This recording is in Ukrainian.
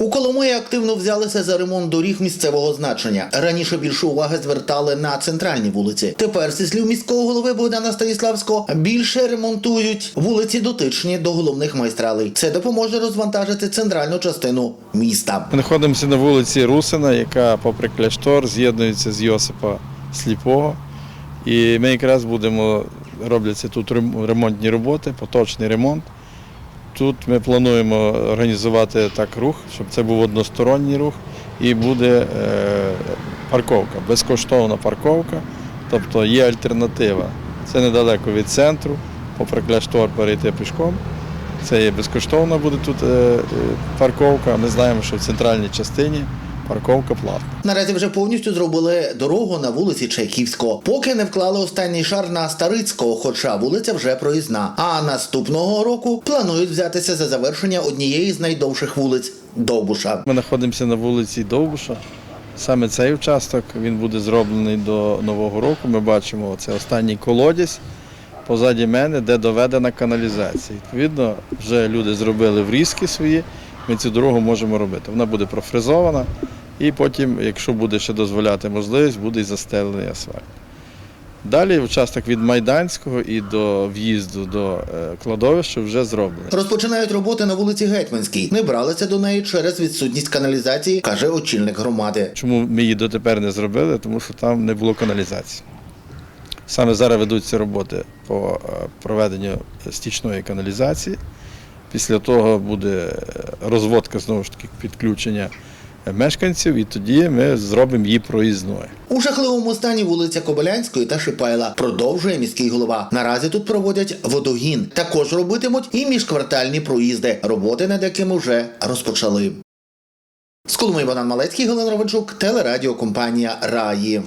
У Коломиї активно взялися за ремонт доріг місцевого значення. Раніше більше уваги звертали на центральні вулиці. Тепер, зі слів міського голови Богдана Станіславського, більше ремонтують вулиці дотичні до головних майстралей. Це допоможе розвантажити центральну частину міста. Ми знаходимося на вулиці Русина, яка, попри кляштор, з'єднується з Йосипа Сліпого. І ми якраз будемо робляться тут ремонтні роботи, поточний ремонт. Тут ми плануємо організувати так рух, щоб це був односторонній рух, і буде е, парковка, безкоштовна парковка, тобто є альтернатива. Це недалеко від центру, попри кляштор перейти пішком. Це є безкоштовна буде тут е, е, парковка. Ми знаємо, що в центральній частині парковка платна. Наразі вже повністю зробили дорогу на вулиці Чайківського, поки не вклали останній шар на Старицького, хоча вулиця вже проїзна. А наступного року планують взятися за завершення однієї з найдовших вулиць Довбуша. Ми знаходимося на вулиці Довбуша. Саме цей участок він буде зроблений до Нового року. Ми бачимо це останній колодязь позаді мене, де доведена каналізація. Відповідно, вже люди зробили врізки свої. Ми цю дорогу можемо робити. Вона буде профрезована, і потім, якщо буде ще дозволяти можливість, буде і застелений асфальт. Далі участок від Майданського і до в'їзду до е, кладовища вже зроблений. Розпочинають роботи на вулиці Гетьманській. Не бралися до неї через відсутність каналізації, каже очільник громади. Чому ми її дотепер не зробили? Тому що там не було каналізації. Саме зараз ведуться роботи по е, проведенню стічної каналізації. Після того буде е, розводка знову ж таки підключення мешканців, і тоді ми зробимо її проїзною. У жахливому стані вулиця Кобилянської та Шипайла продовжує міський голова. Наразі тут проводять водогін. Також робитимуть і міжквартальні проїзди, роботи над якими вже розпочали. З Коломиї Богдан Малецький, Галина Ровенчук, телерадіокомпанія Раї.